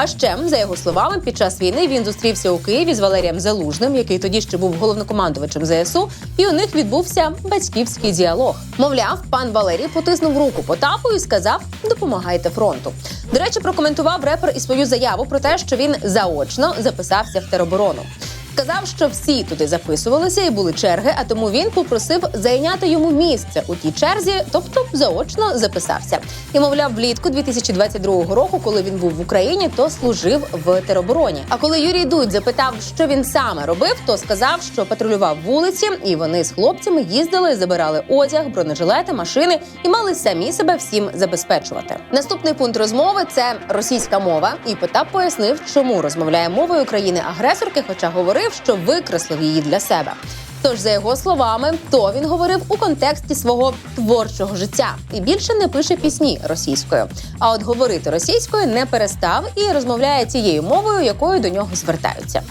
А ще, за його словами, під час війни він зустрівся у Києві з Валерієм Залужним, який тоді ще був головнокомандувачем ЗСУ, і у них відбувся батьківський діалог. Мовляв, пан Валерій потиснув руку Потапу і сказав: допомагайте фронту. До речі, прокоментував репер і свою заяву про те, що він заочно записався в тероборону. Сказав, що всі туди записувалися і були черги, а тому він попросив зайняти йому місце у тій черзі, тобто заочно записався. І мовляв, влітку 2022 року, коли він був в Україні, то служив в теробороні. А коли Юрій Дудь запитав, що він саме робив, то сказав, що патрулював вулиці, і вони з хлопцями їздили, забирали одяг, бронежилети, машини і мали самі себе всім забезпечувати. Наступний пункт розмови це російська мова. І Потап пояснив, чому розмовляє мовою країни-агресорки, хоча говорив, що викреслив її для себе. Тож, за його словами, то він говорив у контексті свого творчого життя і більше не пише пісні російською. А от говорити російською не перестав і розмовляє тією мовою, якою до нього звертаються.